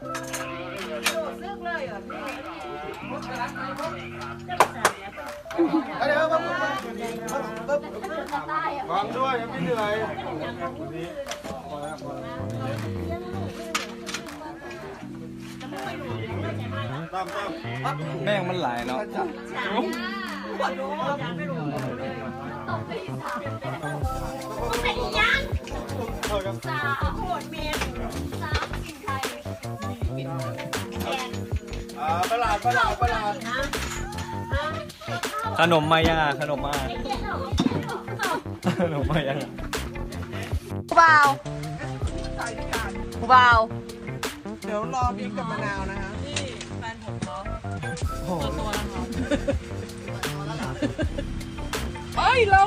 เดี๋ยวปั๊บปั๊บปั๊บฟังด้วยยังไม่เหนื่อยตามตามปั๊บแม่งมันหลายเนาะเป็นยังสาโหดเมน ประหลาดประหลาดประหลาดขนมมายังอะขนมมาขนมมายังอะผู้บ่าวผู้บ่าวเดี๋ยวรอบิ๊กกับมะนาวนะคะเอ้ยเรา